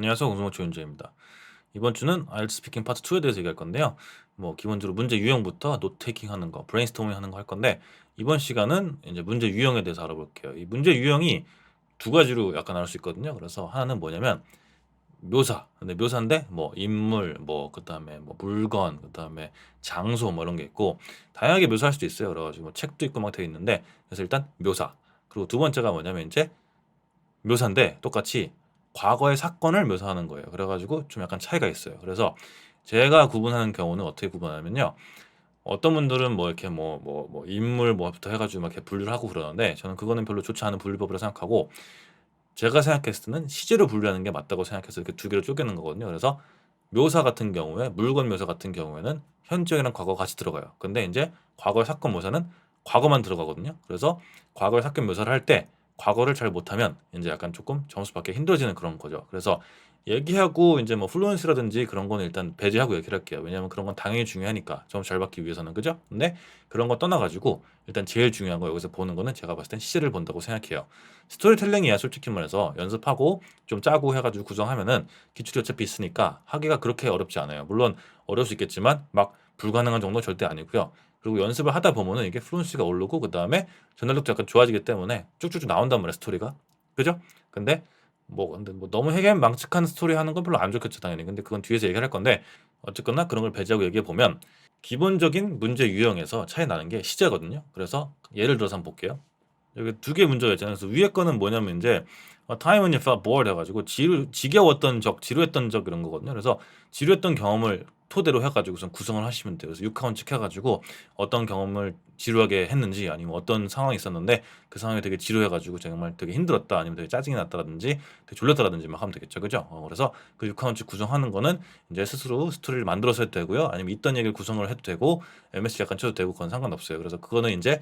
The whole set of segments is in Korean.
안녕하세요. 공성호 조윤재입니다. 이번 주는 IELTS 스피킹 파트 2에 대해서 얘기할 건데요. 뭐 기본적으로 문제 유형부터 노트 테이킹 하는 거, 브레인스토밍 하는 거 할 건데 이번 시간은 이제 문제 유형에 대해서 알아볼게요. 이 문제 유형이 두 가지로 약간 나눌 수 있거든요. 그래서 하나는 뭐냐면 묘사. 근데 묘사인데 뭐 인물, 뭐 그다음에 뭐 물건, 그다음에 장소 뭐 이런 게 있고 다양하게 묘사할 수도 있어요. 그래 가지고 뭐 책도 있고 막 되어 있는데 그래서 일단 묘사. 그리고 두 번째가 뭐냐면 이제 묘사인데 똑같이 과거의 사건을 묘사하는 거예요. 그래가지고 좀 약간 차이가 있어요. 그래서 제가 구분하는 경우는 어떻게 구분하냐면요. 어떤 분들은 뭐 이렇게 뭐 뭐 뭐 인물 뭐부터 해가지고 막 이렇게 분류를 하고 그러는데 저는 그거는 별로 좋지 않은 분류법이라 생각하고 제가 생각했을 때는 시제로 분류하는 게 맞다고 생각해서 이렇게 두 개로 쪼개는 거거든요. 그래서 묘사 같은 경우에 물건 묘사 같은 경우에는 현재랑 과거 같이 들어가요. 근데 이제 과거의 사건 묘사는 과거만 들어가거든요. 그래서 과거의 사건 묘사를 할때 과거를 잘 못하면 이제 약간 조금 점수 받기 힘들어지는 그런 거죠. 그래서 얘기하고 이제 뭐 플루언시라든지 그런 거는 일단 배제하고 얘기를 할게요. 왜냐하면 그런 건 당연히 중요하니까 점수 잘 받기 위해서는 그죠? 근데 그런 거 떠나가지고 일단 제일 중요한 거 여기서 보는 거는 제가 봤을 땐 시제를 본다고 생각해요. 스토리텔링이야 솔직히 말해서 연습하고 좀 짜고 해가지고 구성하면은 기출이 어차피 있으니까 하기가 그렇게 어렵지 않아요. 물론 어려울 수 있겠지만 막 불가능한 정도 절대 아니고요. 그리고 연습을 하다 보면은 이게 플루언시가 오르고 그 다음에 전달력도 약간 좋아지기 때문에 쭉쭉쭉 나온단 말이야 스토리가. 그죠? 근데 뭐 근데 뭐 너무 해괴망측한 스토리 하는 건 별로 안 좋겠죠 당연히. 근데 그건 뒤에서 얘기를 할 건데 어쨌거나 그런 걸 배제하고 얘기해 보면 기본적인 문제 유형에서 차이 나는 게 시제거든요. 그래서 예를 들어서 한번 볼게요. 여기 두 개 문제가 있잖아요. 그래서 위에 거는 뭐냐면 이제 어, time when you felt bored 해가지고 지루, 지겨웠던 적 지루했던 적 이런 거거든요. 그래서 지루했던 경험을 토대로 해가지고 우선 구성을 하시면 돼요. 그래서 6카운트 해가지고 어떤 경험을 지루하게 했는지 아니면 어떤 상황이 있었는데 그 상황이 되게 지루해가지고 정말 되게 힘들었다 아니면 되게 짜증이 났다라든지 되게 졸렸다라든지 막 하면 되겠죠. 그죠? 어, 그래서 그 6카운트 구성하는 거는 이제 스스로 스토리를 만들어서 해도 되고요. 아니면 있던 얘기를 구성을 해도 되고 MSG 약간 쳐도 되고 그건 상관없어요. 그래서 그거는 이제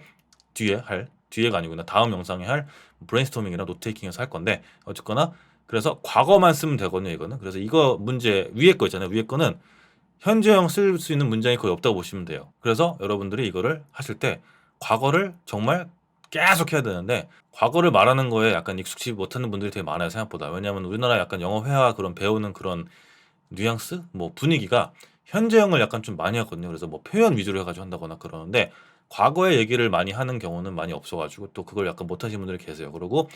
뒤에 할 뒤에가 아니구나 다음 영상에 할 브레인스토밍이나 노테이킹에서 할 건데 어쨌거나 그래서 과거만 쓰면 되거든요 이거는 그래서 이거 문제 위에 거 있잖아요 위에 거는 현재형 쓸 수 있는 문장이 거의 없다고 보시면 돼요. 그래서 여러분들이 이거를 하실 때 과거를 정말 계속 해야 되는데 과거를 말하는 거에 약간 익숙치 못하는 분들이 되게 많아요 생각보다. 왜냐하면 우리나라 약간 영어 회화 그런 배우는 그런 뉘앙스? 뭐 분위기가 현재형을 약간 좀 많이 하거든요. 그래서 뭐 표현 위주로 해가지고 한다거나 그러는데 과거의 얘기를 많이 하는 경우는 많이 없어가지고 또 그걸 약간 못하시는 분들이 계세요. 그리고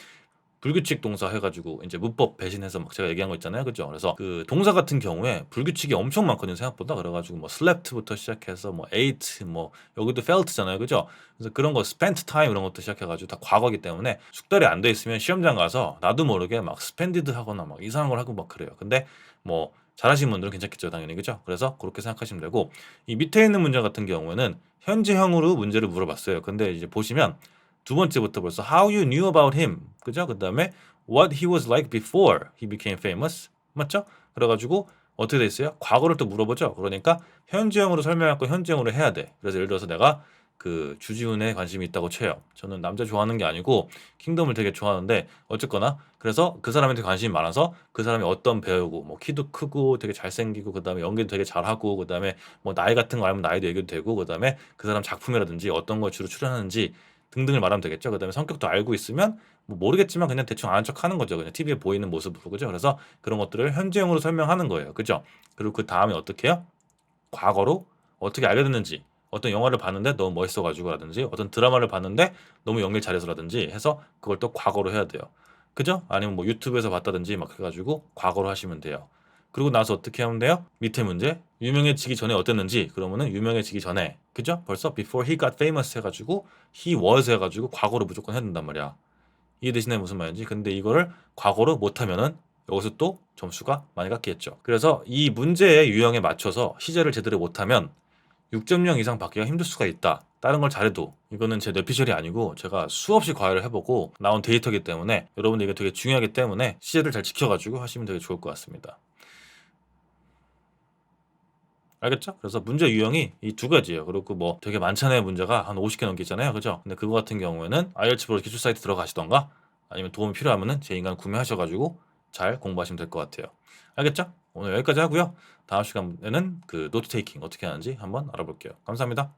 불규칙 동사 해가지고 이제 문법 배신해서 막 제가 얘기한 거 있잖아요, 그죠? 그래서 그 동사 같은 경우에 불규칙이 엄청 많거든요, 생각보다. 그래가지고 뭐 slept부터 시작해서 뭐 ate, 뭐 여기도 felt잖아요, 그죠? 그래서 그런 거 spent time 이런 것도 시작해가지고 다 과거기 때문에 숙달이 안 돼 있으면 시험장 가서 나도 모르게 막 spended 하거나 막 이상한 걸 하고 막 그래요. 근데 뭐 잘하시는 분들은 괜찮겠죠, 당연히 그죠? 그래서 그렇게 생각하시면 되고 이 밑에 있는 문제 같은 경우에는 현재형으로 문제를 물어봤어요. 근데 이제 보시면 두 번째부터 벌써 how you knew about him 그죠? 그 다음에 what he was like before he became famous 맞죠? 그래가지고 어떻게 돼 있어요? 과거를 또 물어보죠. 그러니까 현재형으로 설명할 거 현재형으로 해야 돼. 그래서 예를 들어서 내가 그 주지훈에 관심이 있다고 쳐요. 저는 남자 좋아하는 게 아니고 킹덤을 되게 좋아하는데 어쨌거나 그래서 그 사람한테 관심이 많아서 그 사람이 어떤 배우고 뭐 키도 크고 되게 잘생기고 그다음에 연기도 되게 잘하고 그다음에 뭐 나이 같은 거 알면 나이도 얘기도 되고 그다음에 그 사람 작품이라든지 어떤 걸 주로 출연하는지 등등을 말하면 되겠죠. 그다음에 성격도 알고 있으면 뭐 모르겠지만 그냥 대충 아는 척 하는 거죠. 그냥 TV에 보이는 모습으로 그죠. 그래서 그런 것들을 현재형으로 설명하는 거예요. 그죠? 그리고 그 다음에 어떻게 해요? 과거로 어떻게 알게 됐는지 어떤 영화를 봤는데 너무 멋있어가지고라든지 어떤 드라마를 봤는데 너무 연기 잘해서라든지 해서 그걸 또 과거로 해야 돼요. 그죠? 아니면 뭐 유튜브에서 봤다든지 막 해가지고 과거로 하시면 돼요. 그리고 나서 어떻게 하면 돼요? 밑에 문제. 유명해지기 전에 어땠는지. 그러면은 유명해지기 전에. 그죠? 벌써 before he got famous 해가지고 he was 해가지고 과거로 무조건 해야 된단 말이야. 이해되시나요? 무슨 말인지? 근데 이거를 과거로 못하면은 여기서 또 점수가 많이 깎이겠죠. 그래서 이 문제의 유형에 맞춰서 시제를 제대로 못하면 6.0 이상 받기가 힘들 수가 있다. 다른 걸 잘해도. 이거는 제 뇌피셜이 아니고 제가 수없이 과외를 해보고 나온 데이터기 때문에 여러분들 이게 되게 중요하기 때문에 시제를 잘 지켜가지고 하시면 되게 좋을 것 같습니다 알겠죠? 그래서 문제 유형이 이 두 가지예요. 그리고 뭐 되게 많잖아요. 문제가 한 50개 넘기잖아요. 그죠? 근데 그거 같은 경우에는 IELTS 프로 기출 사이트 들어가시던가 아니면 도움이 필요하면은 제 인간 구매하셔가지고 잘 공부하시면 될 것 같아요. 알겠죠? 오늘 여기까지 하고요. 다음 시간에는 그 노트 테이킹 어떻게 하는지 한번 알아볼게요. 감사합니다.